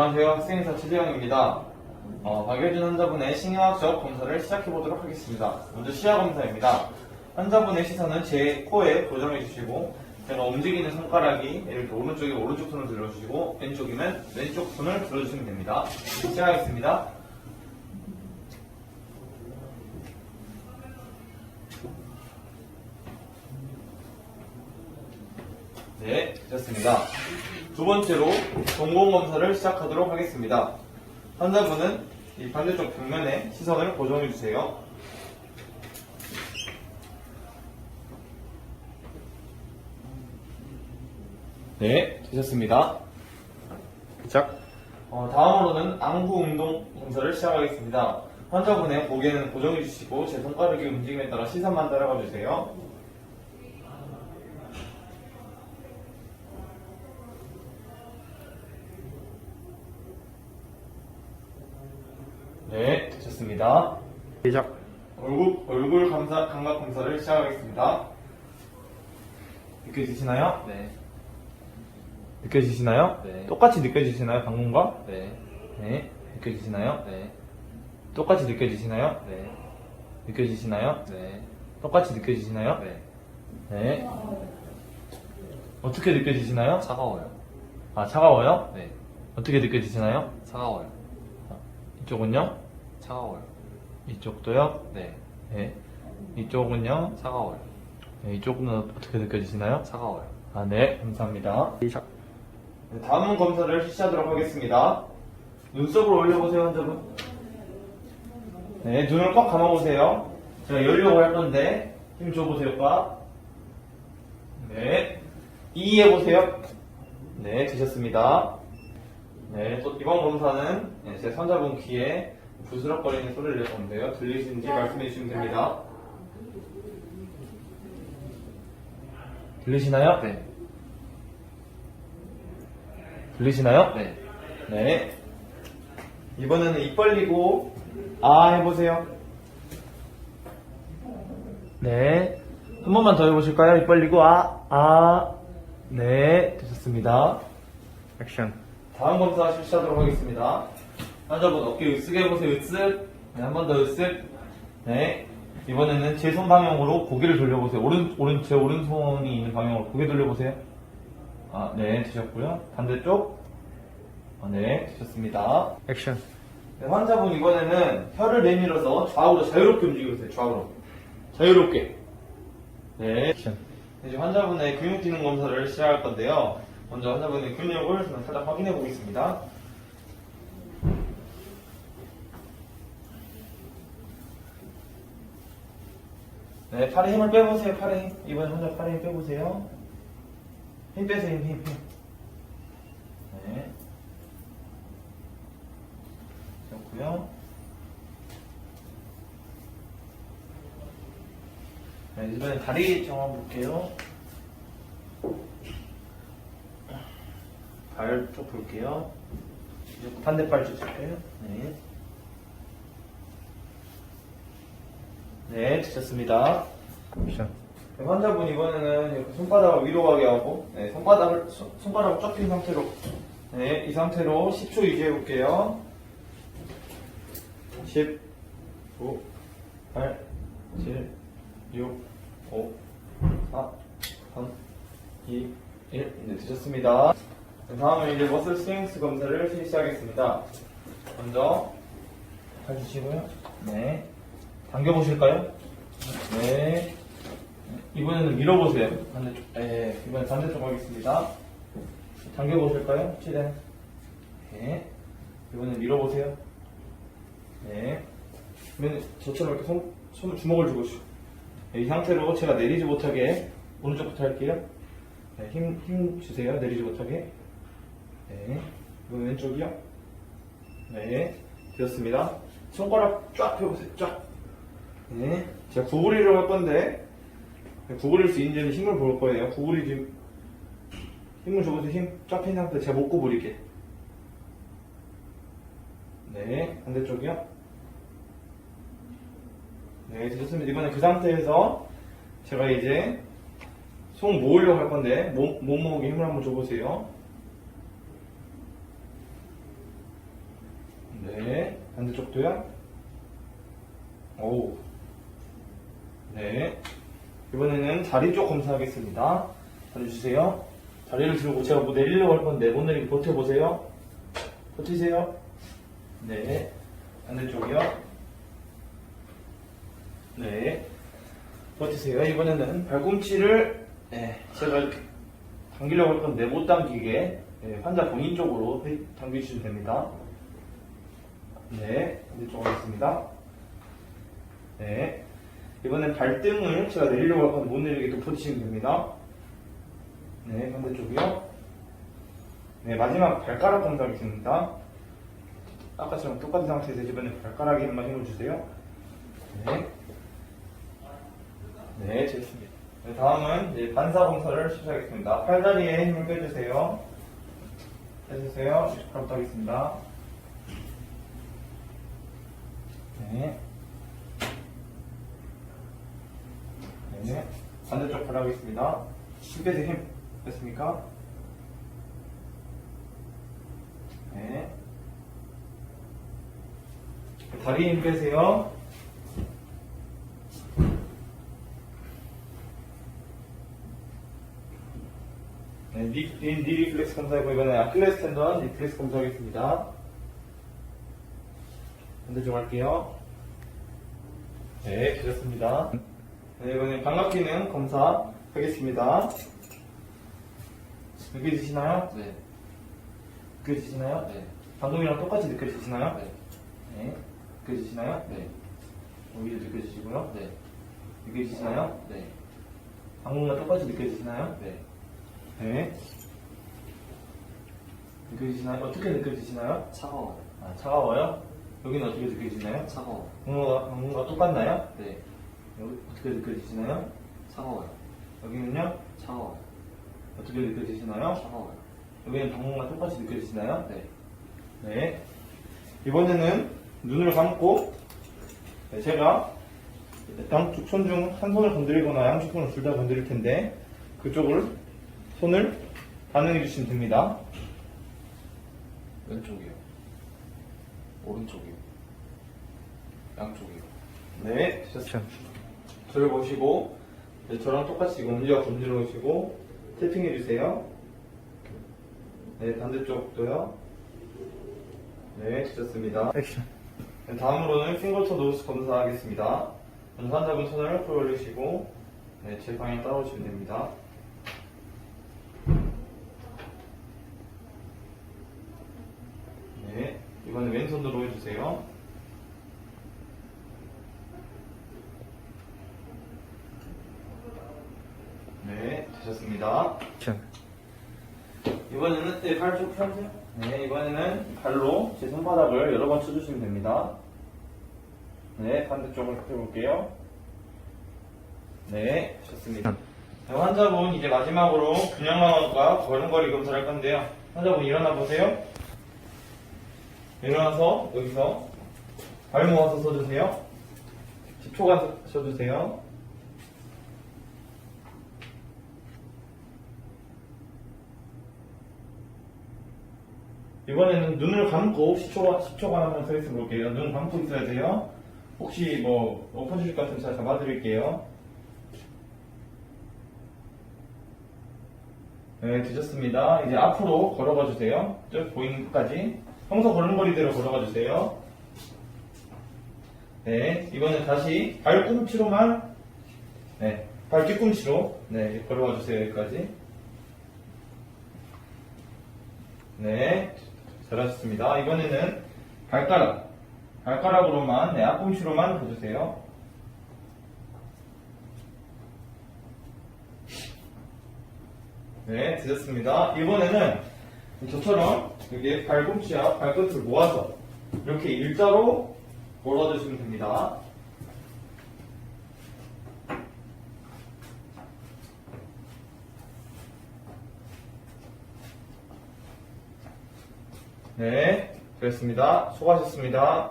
안녕하세요. 학생회사 최재영입니다. 어, 박효준 환자분의 신경학적 검사를 시작해 보도록 하겠습니다. 먼저 시야 검사입니다. 환자분의 시선은 제 코에 고정해 주시고, 제가 움직이는 손가락이 이렇게 오른쪽이면 오른쪽 손을 들어주시고, 왼쪽이면 왼쪽 손을 들어주시면 됩니다. 시작하겠습니다. 네, 됐습니다. 두 번째로 동공 검사를 시작하도록 하겠습니다. 환자분은 이 반대쪽 벽면에 시선을 고정해 주세요. 네, 되셨습니다. 시작. 어, 다음으로는 안구 운동 검사를 시작하겠습니다. 환자분의 고개는 고정해 주시고 제 손가락의 움직임에 따라 시선만 따라가 주세요. 네, 되셨습니다. 시작. 얼굴, 얼굴 감사, 감각 검사를 시작하겠습니다. 느껴지시나요? 네, 느껴지시나요? 네. 똑같이 느껴지시나요? 방금과? 네, 네. 느껴지시나요? 네, 똑같이 느껴지시나요? 네, 느껴지시나요? 네, 똑같이 느껴지시나요? 네. 네. 어떻게 느껴지시나요? 차가워요. 아, 차가워요? 네, 어떻게 느껴지시나요? 차가워요. 이쪽은요? 차가워요. 이쪽도요? 네, 네. 이쪽은요? 차가워요. 네, 이쪽은 어떻게 느껴지시나요? 차가워요. 아, 네. 감사합니다. 네, 다음 검사를 실시하도록 하겠습니다. 눈썹을 올려보세요, 환자분. 네, 눈을 꽉 감아보세요. 제가 열려고 할 건데, 힘 줘보세요, 꽉. 네. 이 해보세요. 네, 되셨습니다. 네, 또 이번 검사는 네, 제 환자분 귀에 부스럭거리는 소리를 낼 건데요. 들리시는지 말씀해 주시면 됩니다. 들리시나요? 네, 들리시나요? 네, 네. 이번에는 입 벌리고 아 해보세요. 네. 한 번만 더 해보실까요? 입 벌리고 아, 아. 네. 되셨습니다. 액션. 다음 검사 실시하도록 하겠습니다. 환자분 어깨 으쓱 해보세요. 으쓱. 네, 한 번 더 으쓱. 네. 이번에는 제 손 방향으로 고개를 돌려보세요. 오른, 오른, 제 오른손이 있는 방향으로 고개 돌려보세요. 아, 네. 되셨고요. 반대쪽. 아, 네. 되셨습니다. 액션. 네, 환자분 이번에는 혀를 내밀어서 좌우로 자유롭게 있어요. 좌우로. 자유롭게. 네. 액션. 이제 환자분의 근육 기능 검사를 시작할 건데요. 먼저 환자분의 근육을 살짝 확인해 보겠습니다. 네, 팔에 힘을 빼보세요. 팔에 힘. 이번에 환자 팔에 힘 빼보세요. 힘 빼세요. 힘, 힘, 힘. 네. 좋고요. 네, 이번엔 다리 정화 볼게요. 발 쪽 볼게요. 이제 반대 발 쪽 볼게요. 네. 네. 액션. 네, 환자분 이번에는 이렇게 손바닥을 위로 가게 하고, 네, 손바닥을, 손- 손가락을 쫙 핀 상태로, 네, 이 상태로 10초 유지해 볼게요. 10, 9, 8, 7, 6, 5, 4, 3, 2, 1. 네, 되셨습니다. 네, 다음은 이제 머슬 스윙스 검사를 실시하겠습니다. 먼저, 해주시고요. 네. 당겨보실까요? 네. 이번에는 밀어보세요. 반대쪽. 네, 이번엔 반대쪽 하겠습니다. 당겨보실까요? 최대한. 네. 이번엔 밀어보세요. 네. 그러면 저처럼 이렇게 손, 손 주먹을 주고 싶이 상태로 제가 내리지 못하게 오른쪽부터 할게요. 네, 힘, 힘 주세요. 내리지 못하게. 네. 이번 왼쪽이요. 네. 되었습니다. 손가락 쫙 펴보세요. 쫙. 네. 제가 구부리려고 할 건데, 구부릴 수 있는지는 힘을 볼 거예요. 구부리지, 힘을 줘보세요. 힘쫙핀 상태 제가 못 구부리게. 네. 반대쪽이요. 네, 되셨습니다. 이번에 그 상태에서 제가 이제 손 모으려고 할 건데, 몸, 몸 모으기 힘을 한번 줘보세요. 반대쪽도요. 오. 네. 이번에는 다리 쪽 검사하겠습니다. 다리 주세요. 다리를 들고 제가 뭐 내리려고 할 건데 못 내리게 버텨보세요. 버티세요. 네. 반대쪽이요. 네. 버티세요. 이번에는 발꿈치를 네, 제가 이렇게 당기려고 할 건데 못 당기게 네, 환자 본인 쪽으로 당겨주시면 됩니다. 네, 반대쪽 하겠습니다. 네. 이번엔 발등을 제가 내리려고 할 건데 못 내리게 또 버티시면 됩니다. 네, 반대쪽이요. 네, 마지막 발가락 검사하겠습니다. 아까처럼 똑같은 상태에서 이번에 발가락에 한번 힘을 주세요. 네. 네, 좋습니다. 네, 다음은 이제 반사 검사를 시작하겠습니다. 팔다리에 힘을 빼주세요. 빼주세요. 바로 하겠습니다. 네. 네. 반대쪽 바로 하겠습니다. 힘. 됐습니까? 네. 다리에 힘 빼세요. 네, 니, 니, 니 리플렉스 검사하고 이번에 아킬레스 텐던 리플렉스 검사하겠습니다. 반대쪽 할게요. 네, 되셨습니다. 네, 이번에 감각 기능 검사 하겠습니다. 느껴지시나요? 네, 느껴지시나요? 네, 방금이랑 똑같이 느껴지시나요? 네, 네. 느껴지시나요? 네, 여기도 느껴지시고요. 네, 느껴지시나요? 네, 방금과 똑같이 느껴지시나요? 네, 네. 느껴지시나요? 어떻게 느껴지시나요? 차가워요. 아, 차가워요? 여기는 어떻게 느껴지나요? 차가워. 방금과, 방금과 똑같나요? 네, 여기 어떻게 느껴지시나요? 차가워요. 여기는요? 차가워요. 어떻게 느껴지시나요? 차가워요. 여기는 방금과 똑같이 느껴지시나요? 네, 네. 이번에는 눈을 감고 네, 제가 양쪽 손 중 한 손을 건드리거나 양쪽 손을 둘 다 건드릴 텐데 그쪽을 손을 반응해 주시면 됩니다. 왼쪽이요. 오른쪽이요. 양쪽이요. 네. 액션. 저를 보시고 네, 저랑 똑같이 움직여 건드려 놓으시고 태핑해 주세요. 네, 반대쪽도요. 네, 되셨습니다. 액션. 네, 다음으로는 핑거터 노스 검사하겠습니다. 먼저 환자분 손을 풀 올리시고 네, 제 방향 따라오시면 됩니다. 네, 이번엔 왼손으로 해주세요. 액션. 이번에는 네, 발좀 펴주세요. 네, 이번에는 발로 제 손바닥을 여러 번 쳐주시면 됩니다. 네, 반대쪽을 펴볼게요. 네, 좋습니다. 네, 환자분 이제 마지막으로 균형감과 걸음걸이 검사를 할 건데요. 환자분 일어나 보세요. 일어나서 여기서 발 모아서 서주세요. 10초간 서주세요. 이번에는 눈을 감고 10초, 10초간 한번 서 있어 볼게요. 눈 감고 있어야 돼요. 혹시 뭐 엎어질 것 같으면 제가 잡아드릴게요. 네, 되셨습니다. 이제 앞으로 걸어가 주세요. 쭉 보이는 끝까지. 평소 걸음걸이대로 걸어가 주세요. 네, 이번엔 다시 발꿈치로만, 네, 발 뒤꿈치로, 네, 걸어가 주세요. 여기까지. 네, 잘하셨습니다. 이번에는 발가락, 발가락으로만, 네, 앞꿈치로만 가주세요. 네, 되셨습니다. 이번에는 저처럼 여기 발꿈치와 발끝을 모아서 이렇게 일자로 몰아주시면 됩니다. 네, 그랬습니다. 수고하셨습니다.